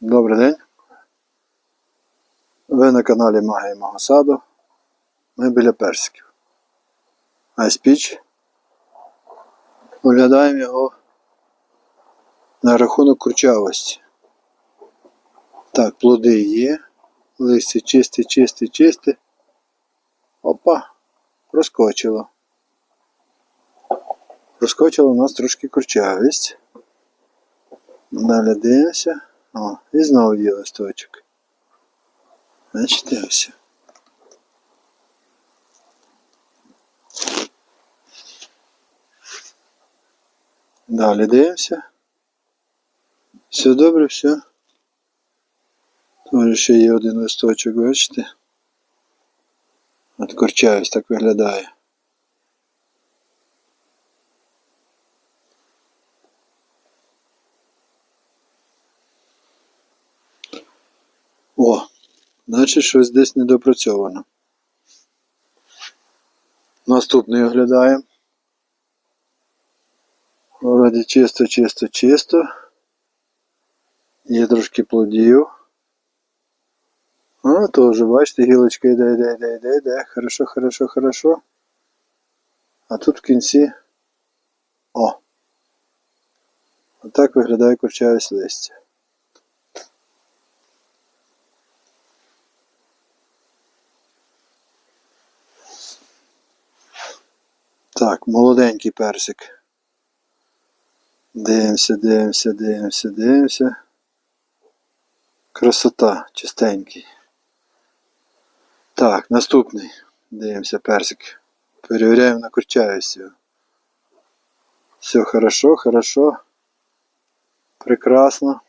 Добрий день. Ви на каналі Магія мого саду. Ми біля персиків. Айспіч. Оглядаємо його на рахунок курчавості. Так, плоди є. Листя чисте, чисте, чисте. Опа, проскочило. Проскочила у нас трошки курчавість. Далі дивимося. О, і знову є листочок. Значить, дивимося. Далі дивимося. Все добре, все. Тоже ще є один листочок, бачите? От корчаюсь, так виглядає. О, значить щось десь недопрацьовано. Наступний оглядаємо. Вроді чисто, чисто, чисто. Є трошки плодів. А, теж, бачите, гілочка йде, йде, йде, йде, йде. Хорошо, хорошо, хорошо. А тут в кінці. О! Отак виглядає курчавість листя. Так, молоденький персик. Дивимося, дивимося, дивимося, дивимося. Красота, чистенький. Так, наступний. Дивимося персик. Перевіряємо на курчавість його. Все хорошо, хорошо. Прекрасно.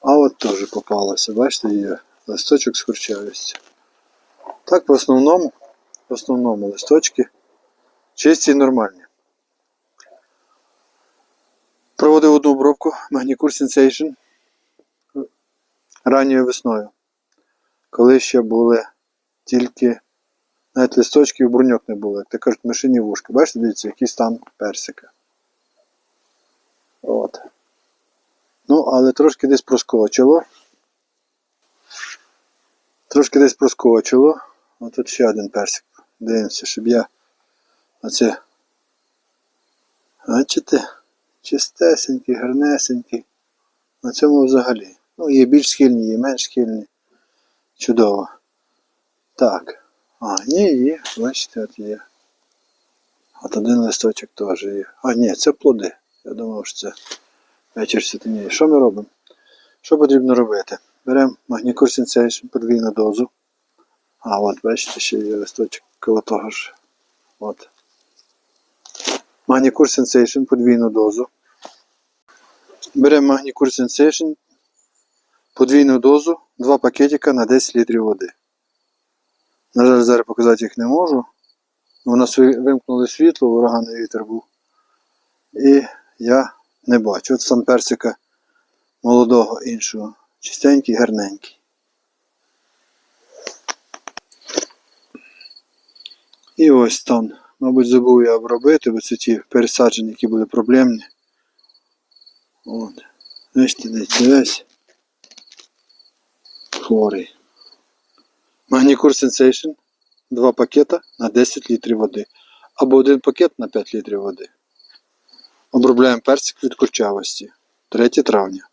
А от теж попалося, бачите, є листочок з курчавістю. Так, в основному, в основному листочки чисті і нормальні. Проводив одну обробку Magnicure Sensation ранньою весною, коли ще були тільки навіть листочків бруньок не було, як то кажуть, мишині вушки. Бачите, дивіться, який стан персика. От. Ну, але трошки десь проскочило. Трошки десь проскочило. Ось тут ще один персик. Дивимося, щоб я оце. Бачите? Чистесенький, гарнесенький. На цьому взагалі. Ну, є більш схильні, є менш схильні. Чудово. Так. А, ні, є. Бачите, от є. От один листочок теж є. А, ні, це плоди. Я думав, що це вечір сатаніє. Що ми робимо? Що потрібно робити? Беремо Sensation подвійну дозу. А, от, бачите, ще є листочок коло того ж. От. Magnicure Sensation подвійну дозу. Беремо Magnicure Sensation подвійну дозу, два пакетика на 10 літрів води. На жаль, зараз показати їх не можу. У нас вимкнули світло, ураганний вітер був. І я не бачу. От сам персика молодого іншого. Чистенький, гарненький. І ось там. Мабуть, забув я обробити, бо це ті пересадження, які були проблемні. От. Бачите, дивіться, весь хворий. Magnicure Sensation. Два пакета на 10 літрів води. Або один пакет на 5 літрів води. Обробляємо персик від курчавості. 3 травня.